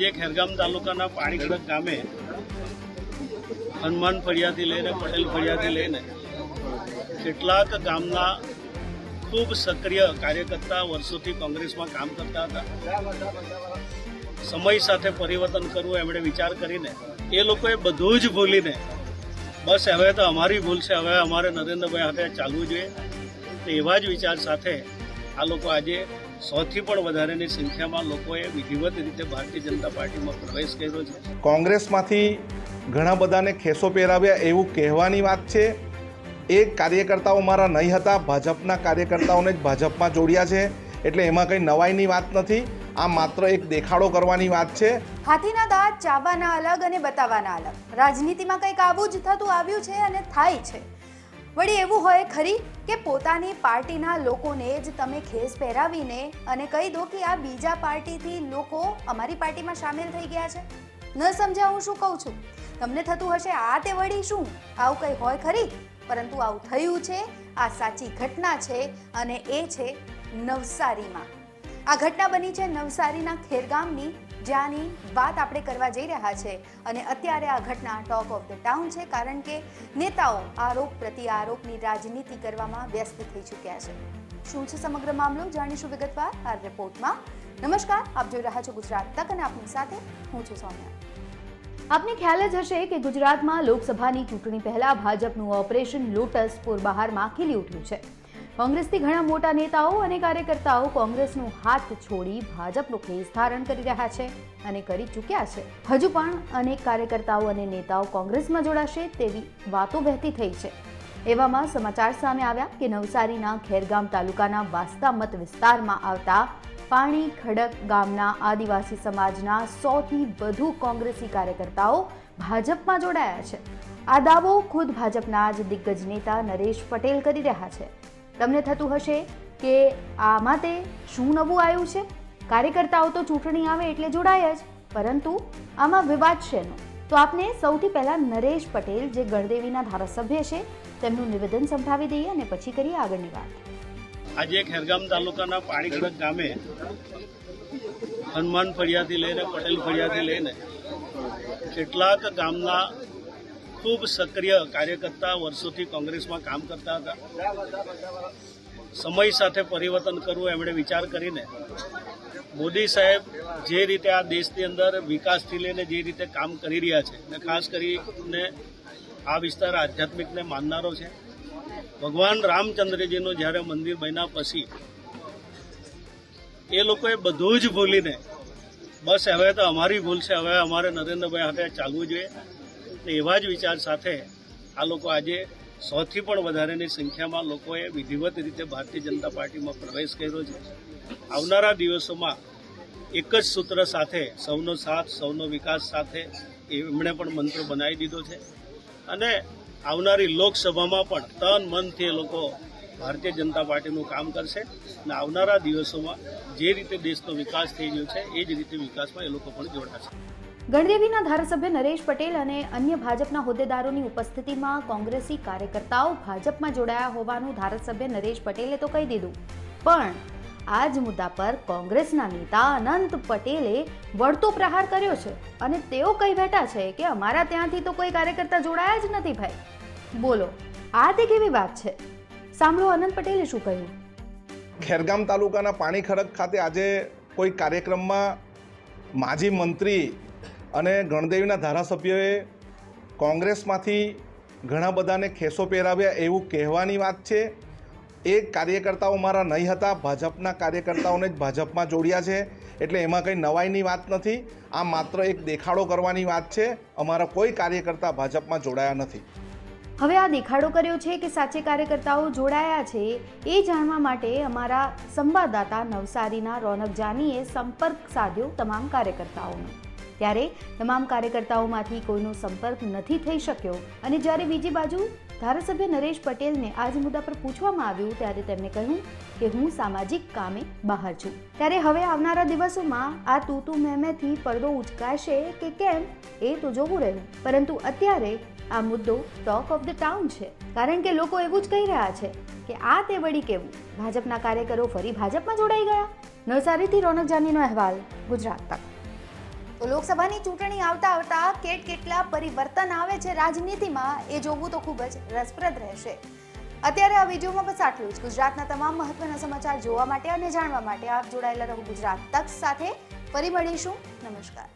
જે ખેરગામ તાલુકાના પાણીખડક ગામે હનુમાન ફળિયાથી લઈને, પટેલ ફળિયાથી લઈને કેટલાક ગામના ખૂબ સક્રિય કાર્યકર્તા વર્ષોથી કોંગ્રેસમાં કામ કરતા હતા. સમય સાથે પરિવર્તન કરવું એમણે વિચાર કરીને એ લોકોએ બધું જ ભૂલીને, બસ હવે તો અમારી ભૂલ છે, હવે અમારે નરેન્દ્રભાઈ સાથે ચાલવું જોઈએ. તો એવા જ વિચાર સાથે આ લોકો આજે સૌથી પણ વધારેની સંખ્યામાં લોકોએ વિધિવત રીતે ભારતીય જનતા પાર્ટીમાં પ્રવેશ કર્યો છે. કોંગ્રેસમાંથી ઘણા બધાને ખેસો પહેરાવ્યા એવું કહેવાની વાત છે. એ કાર્યકર્તાઓ મારા નહીં હતા ભાજપના કાર્યકર્તાઓને જ ભાજપમાં જોડ્યા છે. એટલે એમાં કંઈ નવાઈની વાત નથી. આ માત્ર એક દેખાડો કરવાની વાત છે. હાથીના દાંત ચાવવાના અલગ અને બતાવવાના અલગ. રાજનીતિમાં કંઈક આવું જ થતું આવ્યું છે અને થાય છે. વળી એવું હોય ખરી કે પોતાની પાર્ટીના લોકોને જ તમે ખેસ પહેરાવીને અને કહી દો કે આ બીજા પાર્ટીથી લોકો અમારી પાર્ટીમાં સામેલ થઈ ગયા છે? ન સમજ્યા હું શું કહું છું? તમને થતું હશે, આ તે વળી શું? આવું કંઈ હોય ખરી? પરંતુ આવું થયું છે, આ સાચી ઘટના છે અને એ છે નવસારીમાં. આ ઘટના બની છે નવસારીના ખેરગામની, જ્યાંની વાત આપણે કરવા જઈ રહ્યા છે. અને અત્યારે આ ઘટના ટોક ઓફ ધ ટાઉન છે, કારણ કે નેતાઓ આરોપ પ્રતિ આરોપની રાજનીતિ કરવામાં વ્યસ્ત થઈ ચૂક્યા છે. શું છે સમગ્ર મામલો? જાણીશું વિગતવાર આ રિપોર્ટમાં નમસ્કાર, આપ જોઈ રહ્યા છો ગુજરાત તક અને આપની સાથે હું છું સૌમ્યા. આપને ખ્યાલ જ હશે કે ગુજરાતમાં લોકસભાની ચૂંટણી પહેલા ભાજપનું ઓપરેશન લોટસ પોરબહારમાં ખીલી ઉઠ્યું છે. કોંગ્રેસથી ઘણા મોટા નેતાઓ અને કાર્યકર્તાઓ કોંગ્રેસનો હાથ છોડી ભાજપનો કેસ ધારણ કરી રહ્યા છે અને કરી ચૂક્યા છે. હજુ પણ અનેક કાર્યકર્તાઓ અને નેતાઓ કોંગ્રેસમાં જોડાશે તેવી વાતો વહેતી થઈ છે. એવામાં સમાચાર સામે આવ્યા કે નવસારીના ખેરગામ તાલુકાના વાસ્તા મત વિસ્તારમાં આવતા પાણી ખડક ગામના આદિવાસી સમાજના સૌથી વધુ કોંગ્રેસી કાર્યકર્તાઓ ભાજપમાં જોડાયા છે. આ દાવો ખુદ ભાજપના જ દિગ્ગજ નેતા નરેશ પટેલ કરી રહ્યા છે. તમને થતું હશે કે આમાં તે શું નવું આવ્યું છે? કાર્યકર્તાઓ તો ચૂંટણી આવે એટલે જોડાય જ, પરંતુ આમાં વિવાદ શેનો તો આપને સૌથી પહેલા નરેશ પટેલ, જે ગણદેવીના ધારાસભ્ય છે, તેમનું નિવેદન સંભળાવી દઈએ અને પછી કરીએ આગળની વાત. આજે ખેરગામ તાલુકાના પાણીખડક ગામે હનુમાન ફળિયાથી લઈને પટેલ ફળિયાથી લઈને કેટલાક ગામના ખૂબ સક્રિય કાર્યકર્તા વર્ષોથી કોંગ્રેસમાં કામ કરતા હતા. સમય સાથે પરિવર્તન કરવું એમણે વિચાર કરીને મોદી સાહેબ જે રીતે આ દેશની અંદર વિકાસથી લઈને જે રીતે કામ કરી રહ્યા છે અને ખાસ કરીને આ વિસ્તાર આધ્યાત્મિકને માનનારો છે. ભગવાન રામચંદ્રજીનું જ્યારે મંદિર બન્યા પછી એ લોકોએ બધું જ ભૂલીને, બસ હવે તો અમારી ભૂલ છે, હવે અમારે નરેન્દ્રભાઈ સાથે ચાલવું જોઈએ. તો એવા જ વિચાર સાથે આ લોકો આજે સૌથી પણ વધારેની સંખ્યામાં લોકોએ વિધિવત રીતે ભારતીય જનતા પાર્ટીમાં પ્રવેશ કર્યો છે. આવનારા દિવસોમાં એક જ સૂત્ર સાથે, સૌનો સાથ, સૌનો વિકાસ સાથે એમણે પણ મંત્ર બનાવી દીધો છે. અને આવનારી લોકસભામાં પણ તન મનથી એ લોકો ભારતીય જનતા પાર્ટીનું કામ કરશે અને આવનારા દિવસોમાં જે રીતે દેશનો વિકાસ થઈ રહ્યો છે, એ જ રીતે વિકાસમાં એ લોકો પણ જોડાશે. ગણદેવીના ધારાસભ્ય નરેશ પટેલ અને અન્ય ભાજપના હોદ્દેદારોની ઉપસ્થિતિમાં કોંગ્રેસી કાર્યકર્તાઓ ભાજપમાં જોડાયા હોવાનું ધારાસભ્ય નરેશ પટેલે તો કહી દીધું. પણ આ જ મુદ્દા પર કોંગ્રેસના નેતા અનંત પટેલે વળતો પ્રહાર કર્યો છે અને તેઓ કહી બેઠા છે કે અમારા ત્યાંથી તો કોઈ કાર્યકર્તા જોડાયા જ નથી ભાઈ. બોલો, આ તે કેવી વાત છે? સાંભળો અનંત પટેલે શું કહ્યું? ખેરગામ તાલુકાના પાણી ખડક ખાતે આજે કોઈ કાર્યક્રમમાં માજી મંત્રી અને ગણદેવીના ધારાસભ્યોએ કોંગ્રેસમાંથી ઘણા બધાને ખેસો પહેરાવ્યા એવું કહેવાની વાત છે. એ કાર્યકર્તાઓ મારા નહીં હતા, ભાજપના કાર્યકર્તાઓને જ ભાજપમાં જોડ્યા છે. એટલે એમાં કંઈ નવાઈની વાત નથી. આ માત્ર એક દેખાડો કરવાની વાત છે. અમારા કોઈ કાર્યકર્તા ભાજપમાં જોડાયા નથી. હવે આ દેખાડો કર્યો છે કે સાચે કાર્યકર્તાઓ જોડાયા છે, એ જાણવા માટે અમારા સંવાદદાતા નવસારીના રોનક જાનીએ સંપર્ક સાધ્યો તમામ કાર્યકર્તાઓનો. ત્યારે તમામ કાર્યકર્તાઓમાંથી કોઈનો સંપર્ક નથી થઈ શક્યો. અને જ્યારે બીજી બાજુ ધારાસભ્ય નરેશ પટેલને આ જ મુદ્દા પર પૂછવામાં આવ્યું ત્યારે તેમણે કહ્યું કે હું સામાજિક કામે બહાર છું. ત્યારે હવે આવનારા દિવસોમાં આ તૂતુ મેમેથી પડદો ઉચકાશે કે કેમ એ તો જોવું રહ્યું. પરંતુ અત્યારે આ મુદ્દો ટોક ઓફ ધ ટાઉન છે. કારણ કે લોકો એવું જ કહી રહ્યા છે કે આ તે વળી કેવું? ભાજપના કાર્યકરો ફરી ભાજપમાં જોડાઈ ગયા? નવસારીથી રોનક જાનીનો અહેવાલ, ગુજરાત તક. તો લોકસભાની ચૂંટણી આવતા આવતા કેટ કેટલા પરિવર્તન આવે છે રાજનીતિમાં એ જોવું તો ખૂબ જ રસપ્રદ રહેશે. અત્યારે આ વિડીયોમાં બસ આટલું જ. ગુજરાતના તમામ મહત્વના સમાચાર જોવા માટે અને જાણવા માટે આપ જોડાયેલા રહો ગુજરાત તક સાથે. ફરી મળીશું. નમસ્કાર.